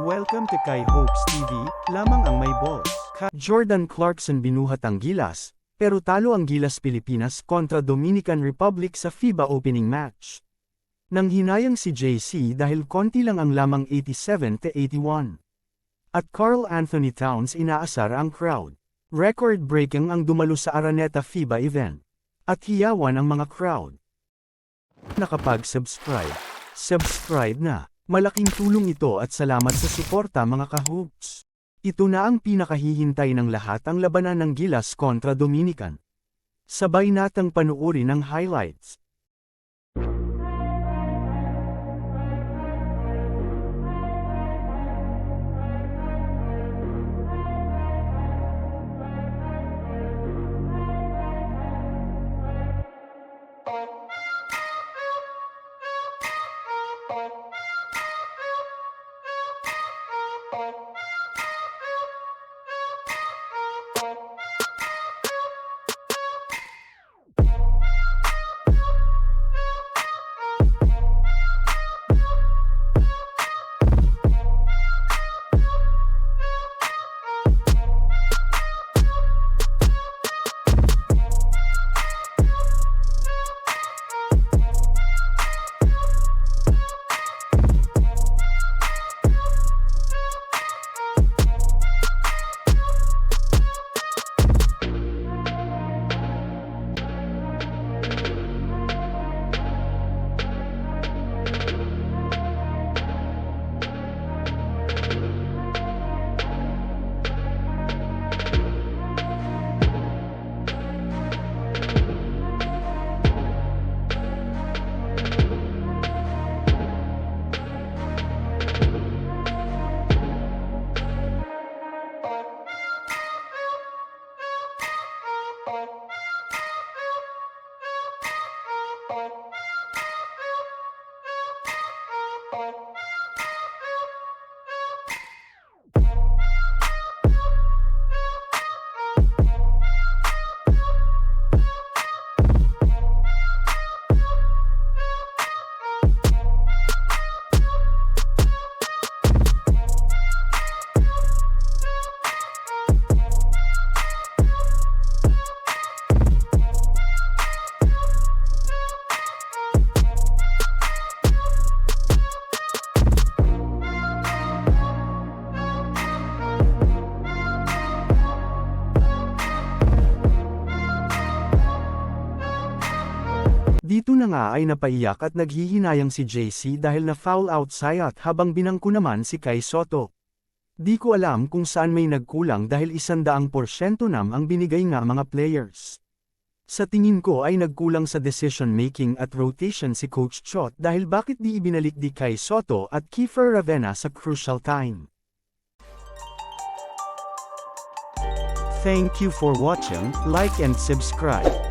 Welcome to Kai Hopes TV, lamang ang may balls. Ka- Jordan Clarkson binuhat ang Gilas, pero talo ang Gilas Pilipinas kontra Dominican Republic sa FIBA opening match. Nang hinayang si JC dahil konti lang ang lamang 87-81. At Carl Anthony Towns inaasar ang crowd. Record-breaking ang dumalo sa Araneta FIBA event. At hiyawan ang mga crowd. Nakapag-subscribe. Subscribe na. Malaking tulong ito at salamat sa suporta mga ka-hoops. Ito na ang pinakahihintay ng lahat ang labanan ng Gilas kontra Dominican. Sabay natang panuorin ang highlights. Thank. Thank you. Na nga ay napaiyak at naghihinayang si JC dahil na foul out sayat habang binangko naman si Kai Soto. Di ko alam kung saan may nagkulang dahil isandaang porsyento nam ang binigay nga mga players. Sa tingin ko ay nagkulang sa decision making at rotation si Coach Chot dahil bakit di ibinalik di Kai Soto at Kiefer Ravena sa crucial time. Thank you for watching, like and subscribe.